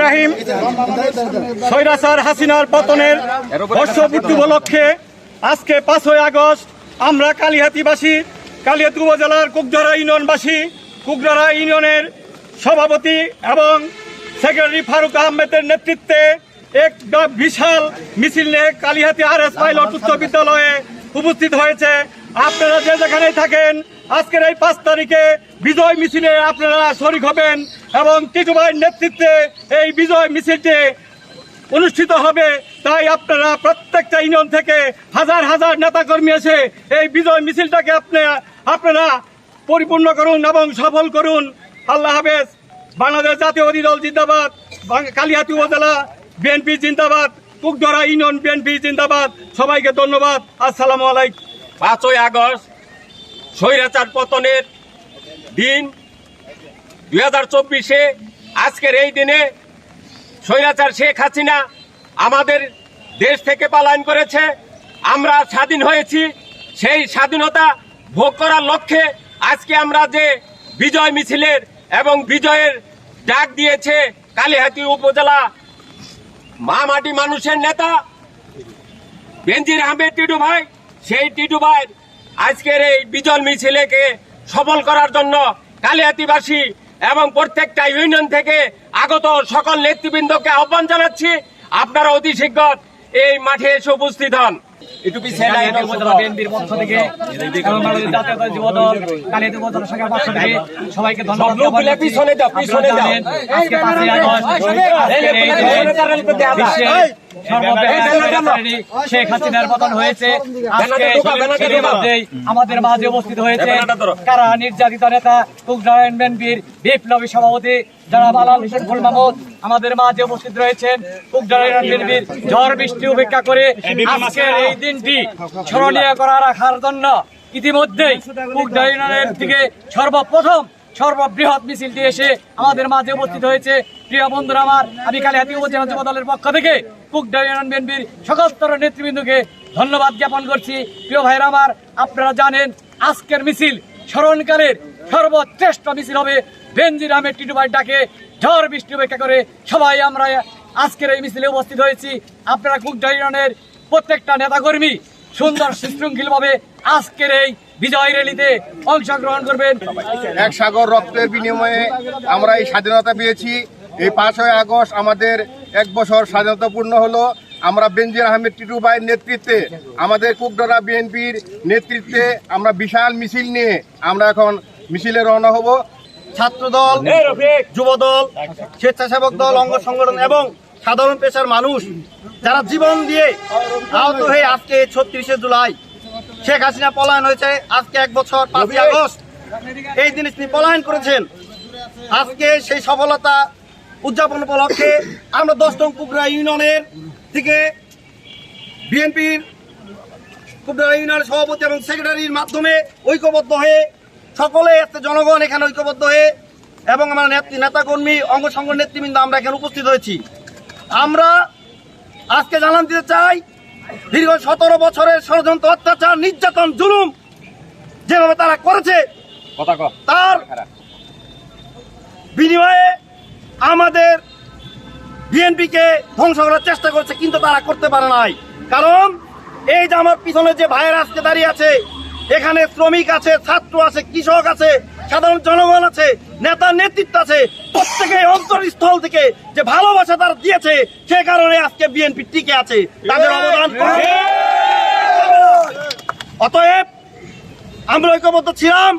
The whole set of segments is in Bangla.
রাহিম। সৈরাসার হাসিনার পতনের আজকে পাঁচই আগস্ট আমরা উপজেলার ইউনিয়নবাসী ইউনিয়নের সভাপতি এবং সেক্রেটারি ফারুক আহমেদের নেতৃত্বে এক বিশাল মিছিল নিয়ে কালিহাতি আর এস পাইলট উচ্চ বিদ্যালয়ে উপস্থিত হয়েছে। আপনারা যে যেখানেই থাকেন, আজকের এই পাঁচ তারিখে বিজয় মিছিলে আপনারা শরিক হবেন এবং টিটু ভাইয়ের নেতৃত্বে এই বিজয় মিছিলটি অনুষ্ঠিত হবে। তাই আপনারা প্রত্যেকটা ইউনিয়ন থেকে হাজার হাজার নেতাকর্মী এসে এই বিজয় মিছিলটাকে আপনি আপনারা পরিপূর্ণ করুন এবং সফল করুন। আল্লাহ হাফেজ। বাংলাদেশ জাতীয় দল জিন্দাবাদ। কালিহাতি উপজেলা বিএনপি জিন্দাবাদ। কুকধরা ইউনিয়ন বিএনপি, জিন্দাবাদ। সবাইকে ধন্যবাদ। আসসালামু আলাইকুম। পাঁচই আগস্ট, স্বৈরাচার পতনের দিন। দুই হাজার চব্বিশে, আজকের এই দিনে স্বৈরাচার শেখ হাসিনা আমাদের দেশ থেকে পালায়ন করেছে। আমরা স্বাধীন হয়েছি। সেই স্বাধীনতা ভোগ করার লক্ষ্যে আজকে আমরা যে বিজয় মিছিলের এবং বিজয়ের ডাক দিয়েছে কালীহাতি উপজেলা মা মাটি মানুষের নেতা। বেঞ্জির আহমেদ টিটু ভাই, সেই টিটু ভাই আজকের এই বিজল মিছিলেকে সফল করার জন্য কালিয়াতিবাসী এবং প্রত্যেকটা ইউনিয়ন থেকে আগত সকল নেতৃবৃন্দকে আহ্বান জানাচ্ছি। আপনারা অতি শীঘ্র এই মাঠে এসে উপস্থিত হন। বিএনপির পক্ষ থেকে যুব দল শাখার পক্ষ থেকে সবাইকে ধন্যবাদ। পিছনে পিছনে আজকে পাঁচই আগস্ট শেখ হাসিনার পতন হয়েছে। আমাদের মাঝে উপস্থিত হয়েছে কারা নির্যাতিত নেতা বিপ্লবী সভাপতি সর্বপ্রথম সর্ববৃহৎ মিছিলটি এসে আমাদের মাঝে উপস্থিত হয়েছে। প্রিয় বন্ধুরা আমার, আমি কালিহাতি উপজেলা দলের পক্ষ থেকে কুকডা ইউনিয়ন বিএনপির সকল স্তরের নেতৃবৃন্দকে ধন্যবাদ জ্ঞাপন করছি। প্রিয় ভাইরা আমার, আপনারা জানেন আজকের মিছিল স্মরণকালের সর্বশ্রেষ্ঠ মিছিল হবে বেনজির আহমেদ টিটুবাই ডাকে ঝড় বৃষ্টি উপেক্ষা করে সবাই আমরা আজকের এই মিছিলে উপস্থিত হয়েছি। আপনারা কুকডা ইউনিয়নের প্রত্যেকটা নেতাকর্মী সুন্দর সুশৃঙ্খল ভাবে আজকের এই বিজয় র্যালিতে অংশগ্রহণ করবেন। এক সাগর রক্তের বিনিময়ে আমরা এই স্বাধীনতা পেয়েছি। এই পাঁচই আগস্ট আমাদের এক বছর স্বাধীনতা পূর্ণ হলো। আমরা বেনজির আহমেদ টিটু ভাইয়ের নেতৃত্বে, আমাদের কুকডরা বিএনপির নেতৃত্বে আমরা বিশাল মিছিল নিয়ে আমরা এখন মিছিলে রওনা হব। ছাত্রদল যুবদল স্বেচ্ছাসেবক দল অঙ্গ সংগঠন এবং সাধারণ পেশার মানুষ যারা জীবন দিয়ে আহত হয়ে আজকে ছত্রিশে জুলাই শেখ হাসিনা পলায়ন হয়েছে। আজকে এক বছর পাঁচই আগস্ট। এই জিনিস তিনি পলায়ন করেছেন। আজকে সেই সফলতা উদযাপন উপলক্ষে আমরা দশ নং কুবরা ইউনিয়নের থেকে বিএনপির কুবরা ইউনিয়নের সভাপতি এবং সেক্রেটারির মাধ্যমে ঐক্যবদ্ধ হয়ে সকলে আজকে জনগণ এখানে ঐক্যবদ্ধ হয়ে এবং আমার নেত্রী নেতাকর্মী অঙ্গ নেতৃবৃন্দ আমরা এখানে উপস্থিত হয়েছি। আমরা আজকে জানান দিতে চাই দীর্ঘ সতেরো বছরের ষড়যন্ত্র অত্যাচার নির্যাতন জুলুম যেভাবে তারা করেছে তার বিনিময়ে আমাদের বিএনপিকে ধ্বংস করার চেষ্টা করছে কিন্তু তারা করতে পারে নাই। কারণ এই যে আমার পিছনে যে ভাইয়ের আজকে দাঁড়িয়ে আছে এখানে শ্রমিক আছে ছাত্র আছে কৃষক আছে সাধারণ জনগণ আছে নেতা নেতৃত্ব আছে। প্রত্যেকে অন্তরস্থল থেকে যে ভালোবাসা তারা দিয়েছে সে কারণে আজকে বিএনপি টিকে আছে। তাদের অবদান অতএব আমরা ঐক্যবদ্ধ ছিলাম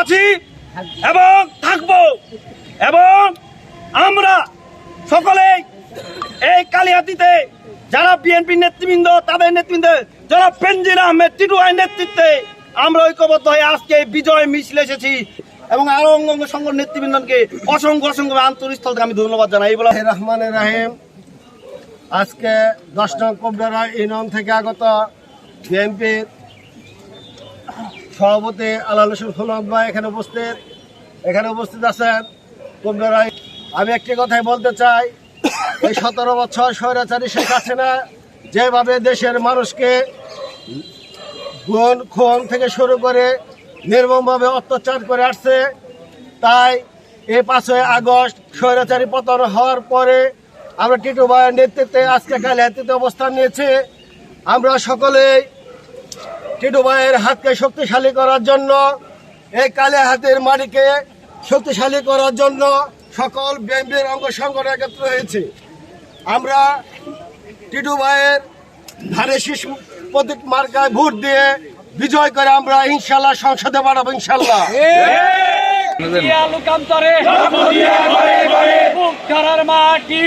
আছি এবং থাকব। এবং আমরা সকলেই এই কালিহাতিতে যারা বিএনপি নেতৃবৃন্দ তাদের নেতৃবৃন্দ যারা পেনজির আহমেদ টিটুয়াই নেতৃত্বে আমরা ঐক্যবদ্ধ হয়ে আজকে বিজয় মিছিল এসেছি এবং আরও অঙ্গ সংগঠন নেতৃবৃন্দকে অসংখ্য অসংখ্য আন্তরিস্থল থেকে আমি ধন্যবাদ জানাই। বলে রহমান রাহিম। আজকে দশ নং কবডারা ইউনিয়ন থেকে আগত বিএনপির সভাপতি আল্লাহ ভাই এখানে উপস্থিত। এখানে উপস্থিত আছেন কুমড়ারাই আমি একটি কথাই বলতে চাই, এই সতেরো বছর স্বৈরাচারী শেখ হাসিনা যেভাবে দেশের মানুষকে গুণ খুন থেকে শুরু করে নির্মমভাবে অত্যাচার করে আসছে। তাই এই পাঁচই আগস্ট স্বৈরাচারী পতন হওয়ার পরে আমরা টিটু ভাইয়ের নেতৃত্বে আজকে কালিহাতিতে অবস্থান নিয়েছি। আমরা সকলেই টিটু ভাইয়ের হাতকে শক্তিশালী করার জন্য, এই কালিহাতের মাটিকে শক্তিশালী করার জন্য সকল বিএনপির অঙ্গ সংগঠন একত্র হয়েছে। আমরা টিটু ভাইয়ের ধারে শিশু প্রতীক মার্কায় ভোট দিয়ে বিজয় করে আমরা ইনশাল্লাহ সংসদে বাড়াবো ইনশাল্লাহ মাটি।